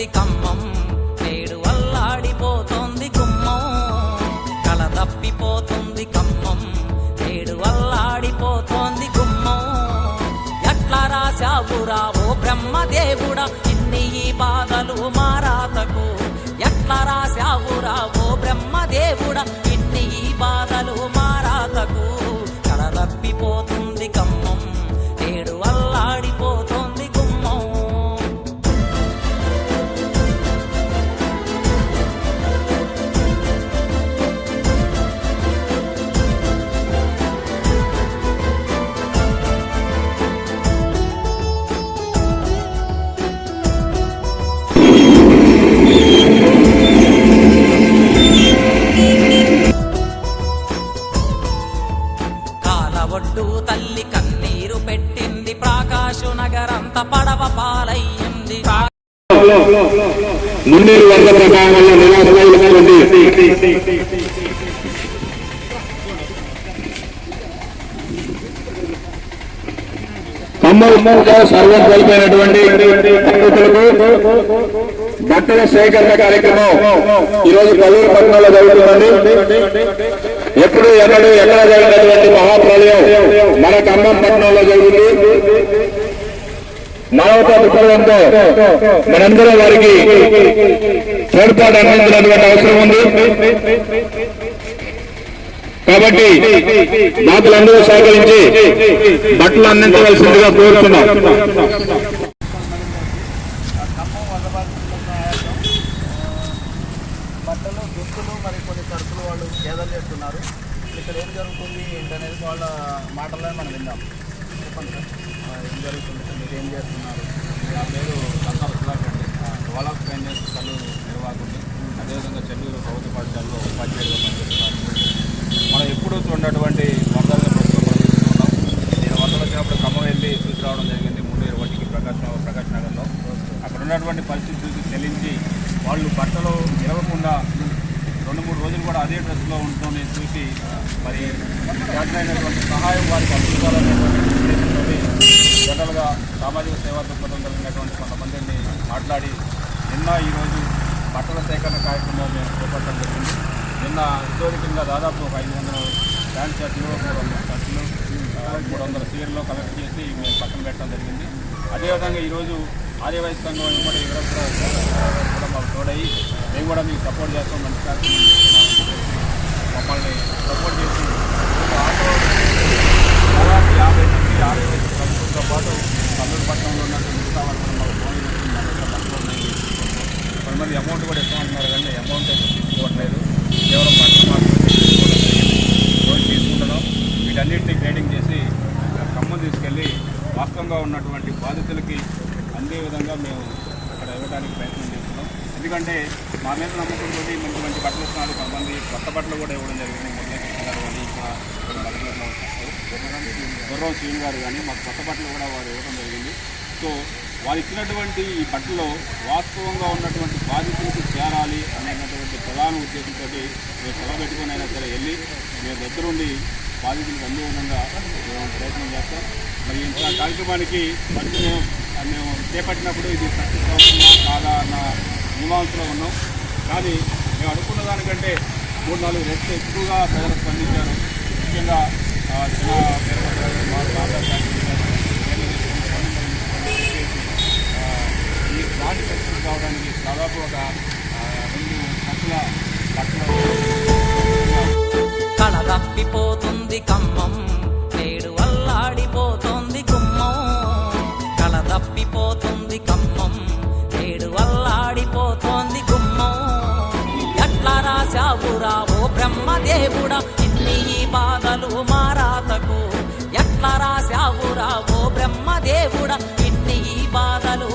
పోతోంది కమ్మం నేడు అల్లాడిపోతోంది గుమ్మం. కళ తప్పిపోతుంది కమ్మం నేడు అల్లాడిపోతోంది గుమ్మం. ఎట్లా రాశావురా ఓ బ్రహ్మదేవుడా? ఇన్ని ఈ బాధలు మారాతకు ఎట్లా రాశావురా ఓ బ్రహ్మదేవుడా? ఇన్ని ఈ బాధలు మారాతకు కళ తప్పిపోతుంది కమ్మం ప్రకాశు నగరంత పడవ పాలయ్యింది. మున్నీరు వర్గ ప్రభావంలో నిరాశమైనటువంటి ఖమ్మంలో సర్వం కోల్పోయినటువంటి పండితులకు బట్టల సేకరణ కార్యక్రమం ఈరోజు పల్లూరు పట్టణంలో జరుగుతుందండి. ఎప్పుడు ఎన్నడూ ఎక్కడ జరిగినటువంటి మహాప్రలయం మన ఖమ్మం పట్టణంలో జరిగింది మానవతా దృక్పథంతో మనందరం వారికి తోడ్పాటు అందించినటువంటి అవసరం ఉంది. కాబట్టి దాతలందరూ సహకరించి బట్టలు అందించవలసిందిగా కోరుతున్నాం. బట్టలు దుస్తులు మరి కొన్ని సరుకులు వాళ్ళు చేస్తున్నారు. ఇక్కడ ఏం జరుగుతుంది ఏంటనేది వాళ్ళ మాటల్లో మనం విందాం. జరుగుతుంది మీరు ఏం చేస్తున్నారు నా పేరు దంతాల సుధాకర్ అండి ఆఫ్ ఫైనాన్స్ కళ్ళు నిర్వాహకుని అదేవిధంగా చెన్నూరు ప్రభుత్వ పాఠశాలలో ఉపాధ్యాయులుగా పనిచేస్తున్నారు మనం ఎప్పుడూ ఉన్నటువంటి వరదల ప్రభుత్వం మనం నేను వరదలు వచ్చినప్పుడు ఖమ్మం వెళ్ళి చూసి రావడం జరిగింది మూడు వాటికి ప్రకాశ్ ప్రకాశ్ నగర్లో అక్కడ ఉన్నటువంటి పరిస్థితి చూసి చెల్లించి వాళ్ళు బట్టలు నిలవకుండా రెండు మూడు రోజులు కూడా అదే డ్రెస్లో ఉంటుందని చూసి మరి చేతనైనటువంటి సహాయం వారికి అందించాలనేటువంటి జనరల్గా సామాజిక సేవా దృక్పథం కలిగినటువంటి కొంతమందిని మాట్లాడి నిన్న ఈరోజు బట్టల సేకరణ కార్యక్రమం మేము చేపట్టడం జరిగింది. నిన్న ఇద్దరి కింద దాదాపు ఒక ఐదు వందల ప్యాంట్ షర్ట్లు మూడు వందల షర్ట్లు మూడు వందల చీరలు కలెక్ట్ చేసి మేము పక్కన పెట్టడం జరిగింది. అదేవిధంగా ఈరోజు ఆదివాసీ సంఘం ఉమ్మడి ఇవ్వడం కూడా మాకు తోడయి మేము కూడా మీకు సపోర్ట్ చేస్తాం మంచి కార్యక్రమం మమ్మల్ని సపోర్ట్ చేసి ఆటో దాదాపు యాభై నుంచి యాభై వయసు పాటు కల్లూరు పట్టణంలో ఉన్నటువంటి మిగతా వాళ్ళు కూడా మాకు ఫోన్ మన దగ్గర ఉన్నాయి. కొంతమంది అమౌంట్ కూడా ఇస్తామంటున్నారు కానీ అమౌంట్ అయితే తీసుకోవట్లేదు. కేవలం బట్టలు మాత్రమే తీసుకోవడం జరిగింది. వీటన్నిటిని గ్రేడింగ్ చేసి ఖమ్మం తీసుకెళ్ళి వాస్తవంగా ఉన్నటువంటి బాధితులకి అందే విధంగా మేము అక్కడ ఇవ్వడానికి ప్రయత్నం చేస్తున్నాం. ఎందుకంటే మా మీద నమ్మకంతో మంచి మంచి బట్టలు ఇస్తున్నారు. కొంతమంది కొత్త బట్టలు కూడా ఇవ్వడం జరిగింది. మొదలైన గారు అని ఇక్కడ గుర్రం శ్రీను గారు కానీ మాకు కొత్త బట్టలు కూడా వారు ఇవ్వడం జరిగింది. సో వారు ఇచ్చినటువంటి ఈ బట్టలో వాస్తవంగా ఉన్నటువంటి బాధితులకు చేరాలి అనేటటువంటి ప్రధాన ఉద్దేశంతో మేము సెలవు పెట్టుకుని అయినా సరే వెళ్ళి మేము దగ్గరుండి బాధితులకు అందే విధంగా మేము ప్రయత్నం చేస్తాం. మరి ఇంత కార్యక్రమానికి ఫస్ట్ మేము మేము చేపట్టినప్పుడు ఇది సక్సెస్ అవుతుందా కాదా అన్న మీమాంసలో ఉన్నాం. కానీ మేము అనుకున్న దానికంటే మూడు నాలుగు రెట్లు ఎక్కువగా ప్రజలు స్పందించారు. ముఖ్యంగా ఈ కావడానికి దాదాపు ఒక రెండు లక్షల తప్పిపోతుంది కమ్మం నేడు అల్లాడిపోతోంది కుమ్మం కళ తప్పిపోతుంది కమ్మం నేడు అల్లాడిపోతోంది కుమ్మం ఎట్లా రాశావురా ఓ బ్రహ్మదేవుడా? ఇన్ని బాధలు ఎట్లా రాశావురా ఓ బ్రహ్మదేవుడా ఇన్ని ఈ బాధలు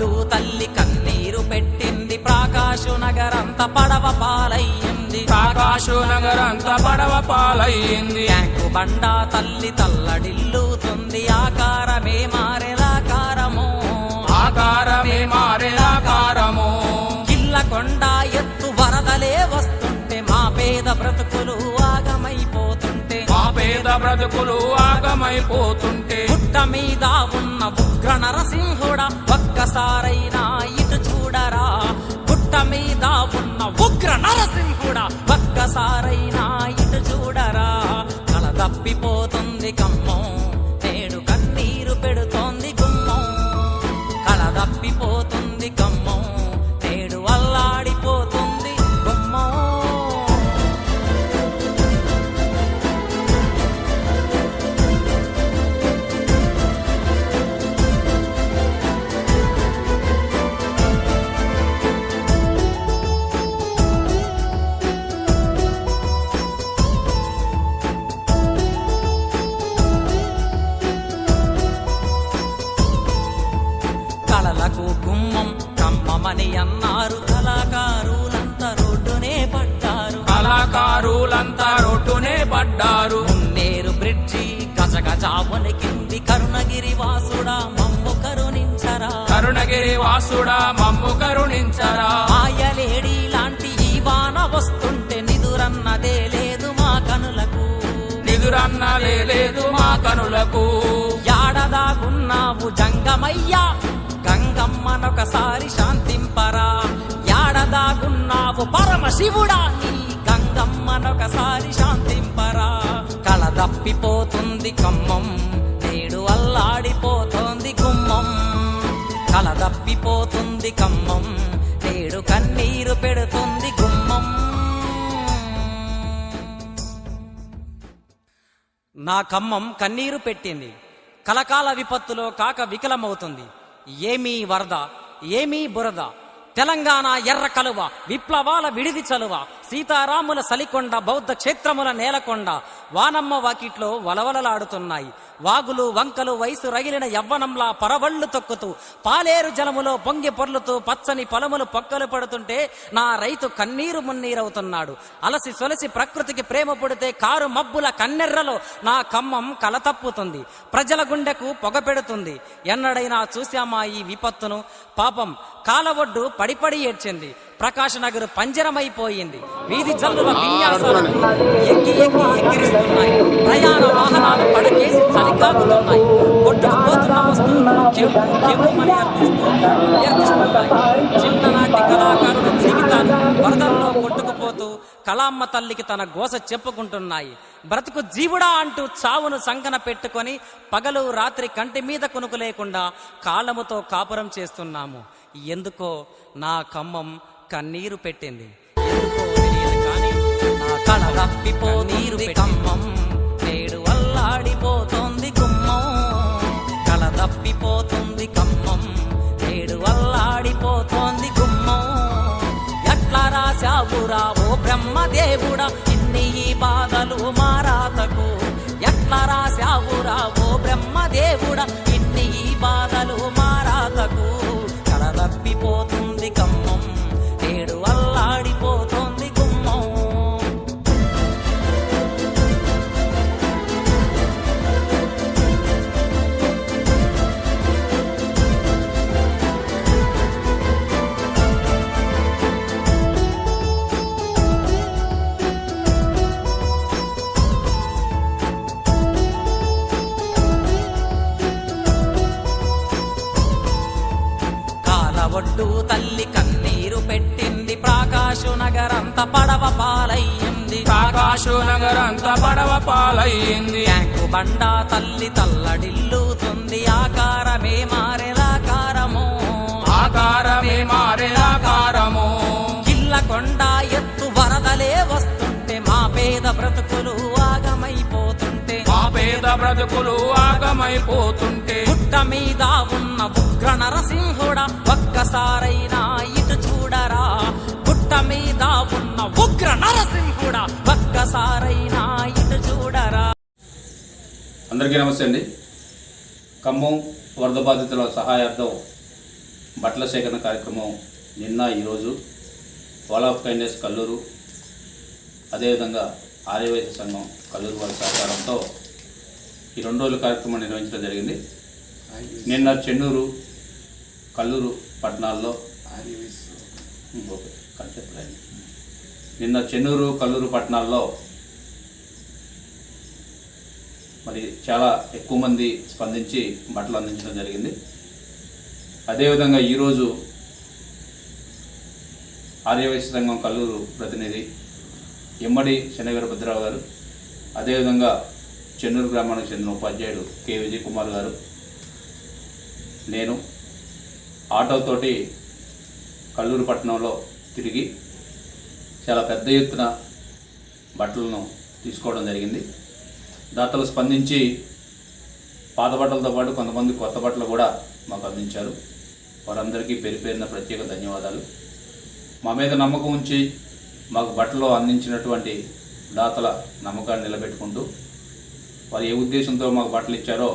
ఒడ్డు తల్లి కన్నీరు పెట్టింది. ప్రాకాశు నగరంత పడవ పాలయ్యింది. ఆకాశు నగరంత పడవ పాలయ్యింది. ట్యాంకు బండ తల్లి తల్లడిల్లుతుంది. ఆకారమే మారెలాకారము. ఆకారమే మారేలాకారము. కిల్ల కొండ ఎత్తు వరదలే వస్తుంటే మా పేద బ్రతుకులు ఆగమైపోతుంటే. మా పేద బ్రతుకులు ఆగమైపోతుంటే. పుట్ట మీద ఉన్న ఉగ్ర నరసింహుడా ఒక్కసారైనా ఇటు చూడరా? పుట్ట మీద ఉన్న ఉగ్ర నరసింహుడా ఒక్కసారైనా ఇటు చూడరా? కల తప్పిపోతుంది కమ్మం గజ గజాముని కింది కరుణగిరి వాసుడా మమ్ము కరుణించరా. కరుణగిరి వాసుడా మమ్ము కరుణించరా. ఆయలేడి లాంటి ఈ వాన వస్తుంటే నిదురన్నదే లేదు మా కనులకు. నిదురన్నలే లేదు మా కనులకు. యాడదాగున్నావు జంగమయ్యా గంగమ్మనొకసారి శాంతింపరా. యాడదాగున్నావు పరమశివుడా నీ గంగమ్మనొకసారి శాంతింపరా. కళ తప్పిపోతుంది కమ్మం నేడు అల్లాడిపోతోంది గుమ్మం. కల తప్పిపోతుంది కమ్మం నేడు కన్నీరు పెడుతుంది గుమ్మం. నా కమ్మం కన్నీరు పెట్టింది. కలకాల విపత్తులో కాక వికలమవుతుంది. ఏమీ వరద ఏమీ బురద. తెలంగాణ ఎర్ర కలువ విప్లవాల విడిది చలువ. సీతారాముల సలికొండ బౌద్ధ క్షేత్రముల నేలకొండ వానమ్మ వాకిట్లో వలవలలాడుతున్నాయి. వాగులు వంకలు వయసు రగిలిన యవ్వనంలా పరవళ్ళు తొక్కుతూ పాలేరు జలములో పొంగి పొర్లుతూ పచ్చని పొలములు పొక్కలు పడుతుంటే నా రైతు కన్నీరు మున్నీరవుతున్నాడు. అలసి సొలసి ప్రకృతికి ప్రేమ పుడితే కారు మబ్బుల కన్నెర్రలో నా కమ్మం కలతప్పుతుంది ప్రజల గుండెకు పొగ పెడుతుంది. ఎన్నడైనా చూశామా ఈ విపత్తును? పాపం కాలవొడ్డు పడిపడి ఏడ్చింది. ప్రకాశ్ నగర్ పంజరమైపోయింది. వీధి జల్లుల విన్యాసాలు ఎక్కి ఎక్కి ఎక్కిరిస్తున్నాయి. ప్రయాణ వాహనాలు పడకేసి చలికాగుతున్నాయి. కొట్టుకుపోతున్న వస్తువులు కెవ్వు చెవుమని అర్థిస్తూ అర్థిస్తున్నాయి. చిన్ననాటి కళాకారుల జీవితాలు వరదల్లో కొట్టుకుపోతూ కళామ్మ తల్లికి తన గోస చెప్పుకుంటున్నాయి. బ్రతుకు జీవుడా అంటూ చావును సంకన పెట్టుకొని పగలు రాత్రి కంటి మీద కొనుకు లేకుండా కాలముతో కాపురం చేస్తున్నాము. ఎందుకో నా ఖమ్మం కన్నీరు పెట్టింది. కళ కమ్మం. నేడు అల్లాడిపోతోంది గుమ్మం. కళ తప్పిపోతుంది కమ్మం. నేడు అల్లాడిపోతోంది గుమ్మం. ఎట్లా రాశావురా ఓ బ్రహ్మదేవుడా? ఇన్ని ఈ బాధలు మారాతకు. ఎట్లా రాశావురా ఓ బ్రహ్మదేవుడా? ఇన్ని ఈ బాధలు మారాతకు. కళ తప్పిపోతుంది కమ్మం. నగరంత పడవ పాలయ్యింది. ట్యాంకు బండ తల్లి తల్లడిల్లుతుంది. ఆకారమే మారెలాకారము ఆకారమే మారేలాకారము కిల్ల కొండ ఎత్తు వరదలే వస్తుంటే మా పేద బ్రతుకులు ఆగమైపోతుంటే. మా పేద బ్రతుకులు ఆగమైపోతుంటే. పుట్ట మీద ఉన్న ఉగ్ర నరసింహుడా ఒక్కసారైనా ఇటు చూడరా. పుట్ట మీద ఉన్న ఉగ్ర నరసింహుడా ఒక్కసారైనా ఇటు చూడరా. అందరికీ నమస్తే అండి. ఖమ్మం వరద బాధితుల సహాయార్థం బట్టల సేకరణ కార్యక్రమం నిన్న ఈరోజు వాల్ ఆఫ్ కైండ్నెస్ కల్లూరు అదేవిధంగా ఆర్యవైద్య సంఘం కల్లూరు వారి సహకారంతో ఈ రెండు రోజుల కార్యక్రమం నిర్వహించడం జరిగింది. నిన్న చెన్నూరు కల్లూరు పట్టణాల్లో ఓకే చెప్పలేదు. నిన్న చెన్నూరు కల్లూరు పట్టణాల్లో మరి చాలా ఎక్కువ మంది స్పందించి బట్టలు అందించడం జరిగింది. అదేవిధంగా ఈరోజు ఆర్యవైశ్య సంఘం కల్లూరు ప్రతినిధి ఎమ్మడి శనవీరభద్రరావు గారు అదేవిధంగా చెన్నూరు గ్రామానికి చెందిన ఉపాధ్యాయుడు కె. విజయ్ కుమార్ గారు నేను ఆటోతోటి కల్లూరు పట్టణంలో తిరిగి చాలా పెద్ద ఎత్తున బట్టలను తీసుకోవడం జరిగింది. దాతలు స్పందించి పాత బట్టలతో పాటు కొంతమంది కొత్త బట్టలు కూడా మాకు అందించారు. వారందరికీ పేరు పేరిన ప్రత్యేక ధన్యవాదాలు. మా మీద నమ్మకం ఉంచి మాకు బట్టలు అందించినటువంటి దాతల నమ్మకాన్ని నిలబెట్టుకుంటూ వారు ఏ ఉద్దేశంతో మాకు బట్టలు ఇచ్చారో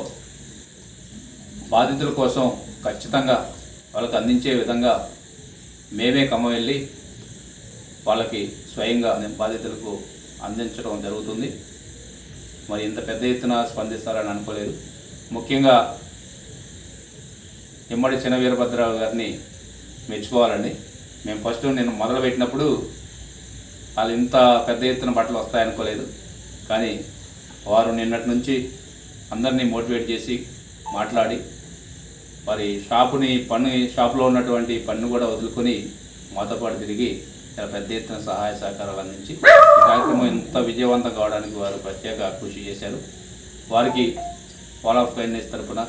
బాధితుల కోసం ఖచ్చితంగా వాళ్ళకు అందించే విధంగా మేమే కమ్మ వెళ్ళి వాళ్ళకి స్వయంగా నేను బాధితులకు అందించడం జరుగుతుంది. మరి ఇంత పెద్ద ఎత్తున స్పందిస్తారని అనుకోలేదు. ముఖ్యంగా ఇమ్మడి చిన్న వీరభద్రరావు గారిని మెచ్చుకోవాలండి. మేము ఫస్ట్ నేను మొదలుపెట్టినప్పుడు వాళ్ళు ఇంత పెద్ద ఎత్తున బట్టలు వస్తాయనుకోలేదు. కానీ వారు నిన్నటి నుంచి అందరినీ మోటివేట్ చేసి మాట్లాడి వారి షాపుని పన్ను షాపులో ఉన్నటువంటి పన్ను కూడా వదులుకొని మాతో పాటు తిరిగి చాలా పెద్ద ఎత్తున సహాయ సహకారాలు అందించి ఈ కార్యక్రమం ఇంత విజయవంతం కావడానికి వారు ప్రత్యేక కృషి చేశారు. వారికి వాల్ ఆఫ్ కైండ్నెస్ తరపున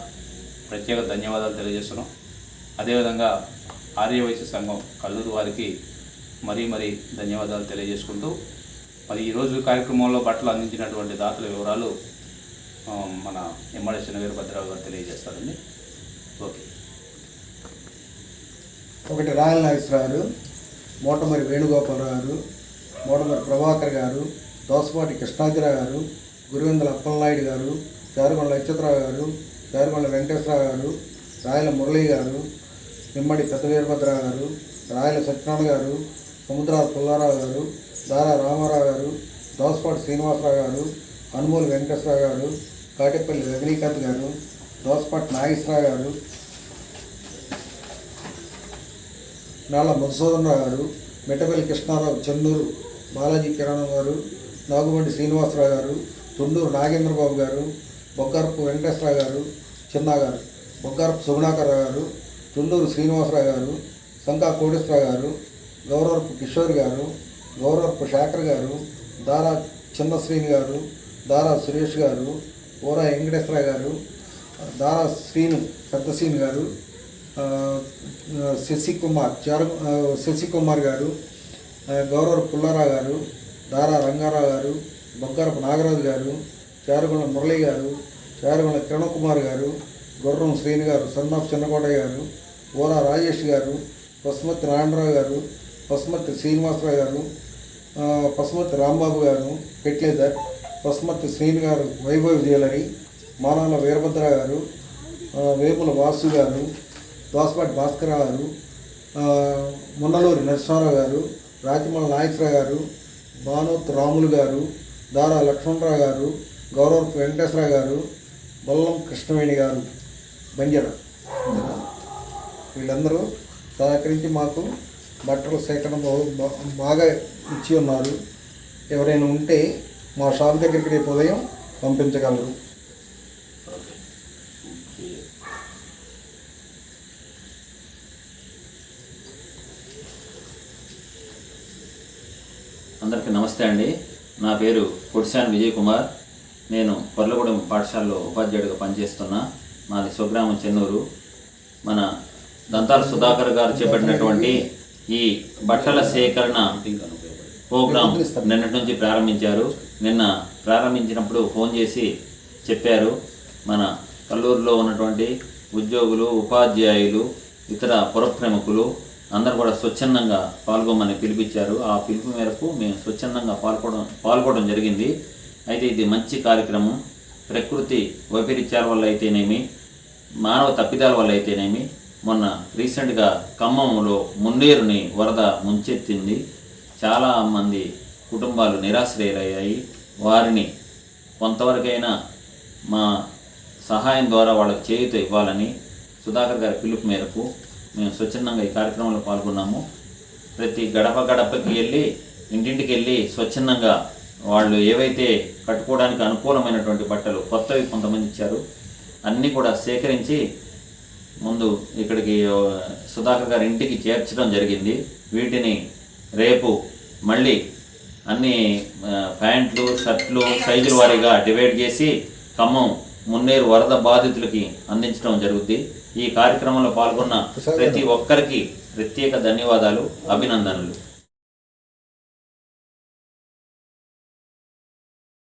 ప్రత్యేక ధన్యవాదాలు తెలియజేస్తున్నాం. అదేవిధంగా ఆర్యవైశ్య సంఘం కల్లూరు వారికి మరీ మరీ ధన్యవాదాలు తెలియజేసుకుంటూ మరి ఈరోజు కార్యక్రమంలో బట్టలు అందించినటువంటి దాతల వివరాలు మన ఎమ్మడి చిన్న భద్రరావు గారు తెలియజేస్తారండి. ఓకే. ఒకటి రాయల్ నాగేశ్వరరావు మోటమరి వేణుగోపాలరావు గారు మోటమరి ప్రభాకర్ గారు దోసపాటి కృష్ణాజిరావు గారు గురువిందల అప్పలనాయుడు గారు చారుగొండ నక్షత్రరావు గారు చారుగొండ వెంకటేశ్వరరావు గారు రాయల మురళి గారు నిమ్మడి పెద్ద వీరభద్రరావు గారు రాయల సత్యనారాయణ గారు సముద్రాల పుల్లారావు గారు దారా రామారావు గారు దోసపాటి శ్రీనివాసరావు గారు అనుమూలి వెంకటేశ్వరరావు గారు కాటేపల్లి రజనీకాంత్ గారు దోసపాటి నాగేశ్వరరావు గారు నాళ్ళ మధుసూదనరావు గారు మెట్టపల్లి కృష్ణారావు చెన్నూరు బాలాజీ కిరణం గారు నాగుబండి శ్రీనివాసరావు గారు తుండూరు నాగేంద్రబాబు గారు బొగ్గారపు వెంకటేశ్వరరావు గారు చిన్నా గారు బొగ్గారపు సుగుణాకరరావు గారు తుండూరు శ్రీనివాసరావు గారు సంకా కోటేశ్వరరావు గారు గౌరవపు కిషోర్ గారు గౌరవపు శేఖర్ గారు దారా చిన్న శ్రీని గారు దారా సురేష్ గారు ఊరా వెంకటేశ్వరరావు గారు దారా శ్రీను పెద్ద శ్రీని గారు శశికుమార్ చారు శశికుమార్ గారు గౌరవ పుల్లారావు గారు దారా రంగారావు గారు బొగ్గారపు నాగరాజు గారు చారుగుల మురళి గారు చారుగుల కిరణ్ కుమార్ గారు గుర్రం శ్రీని గారు సన్నాఫ్ చిన్నకోటయ్య గారు ఓరా రాజేష్ గారు పసుమతి నారాయణరావు గారు పసుమతి శ్రీనివాసరావు గారు పసుమతి రాంబాబు గారు పెట్లేదర్ పసుమతి శ్రీని గారు వైభవ్ జ్యువెలరీ మానాల వీరభద్ర గారు వేపుల వేముల వాసు గారు దోసపాటి భాస్కరరావు గారు మున్నలూరి నరసింహారావు గారు రాతిమల నాగేశ్వరరావు గారు భానోత్ రాములు గారు దారా లక్ష్మణరావు గారు గౌరవపు వెంకటేశ్వరరావు గారు బొల్లం కృష్ణవేణి గారు బంజర. వీళ్ళందరూ సహకరించి మాకు బట్టలు సేకరణ బాగా ఇచ్చి ఉన్నారు. ఎవరైనా ఉంటే మా షాప్ దగ్గరికి రేపు ఉదయం పంపించగలరు అందరికీ నమస్తే అండి. నా పేరు పొడిశాన్ విజయ్ కుమార్. నేను పొర్లగూడెం పాఠశాలలో ఉపాధ్యాయుడిగా పనిచేస్తున్నా మాది స్వగ్రామం చెన్నూరు. మన దంతాల సుధాకర్ గారు చేపట్టినటువంటి ఈ బట్టల సేకరణ ప్రోగ్రాం నిన్నటి నుంచి ప్రారంభించారు. నిన్న ప్రారంభించినప్పుడు ఫోన్ చేసి చెప్పారు. మన కల్లూరులో ఉన్నటువంటి ఉద్యోగులు ఉపాధ్యాయులు ఇతర పురప్రముఖులు అందరూ కూడా స్వచ్ఛందంగా పాల్గొమని పిలిపించారు. ఆ పిలుపు మేరకు మేము స్వచ్ఛందంగా పాల్గొడం పాల్గొనడం జరిగింది. అయితే ఇది మంచి కార్యక్రమం. ప్రకృతి వైపరీత్యాల వల్ల అయితేనేమి మానవ తప్పిదాల వల్ల అయితేనేమి మొన్న రీసెంట్గా ఖమ్మంలో మున్నేరుని వరద ముంచెత్తింది. చాలా మంది కుటుంబాలు నిరాశ్రయులయ్యాయి. వారిని కొంతవరకైనా మా సహాయం ద్వారా వాళ్ళకి చేయూత ఇవ్వాలని సుధాకర్ గారి పిలుపు మేరకు మేము స్వచ్ఛందంగా ఈ కార్యక్రమంలో పాల్గొన్నాము. ప్రతి గడప గడపకి వెళ్ళి ఇంటింటికి వెళ్ళి స్వచ్ఛందంగా వాళ్ళు ఏవైతే కట్టుకోవడానికి అనుకూలమైనటువంటి బట్టలు కొత్తవి కొంతమంది ఇచ్చారు అన్నీ కూడా సేకరించి ముందు ఇక్కడికి సుధాకర్ గారి ఇంటికి చేర్చడం జరిగింది. వీటిని రేపు మళ్ళీ అన్ని ప్యాంట్లు షర్ట్లు సైజుల వారీగా డివైడ్ చేసి ఖమ్మం మున్నేరు వరద బాధితులకి అందించడం జరుగుద్ది. ఈ కార్యక్రమంలో పాల్గొన్న ప్రతి ఒక్కరికి ప్రత్యేక ధన్యవాదాలు అభినందనలు.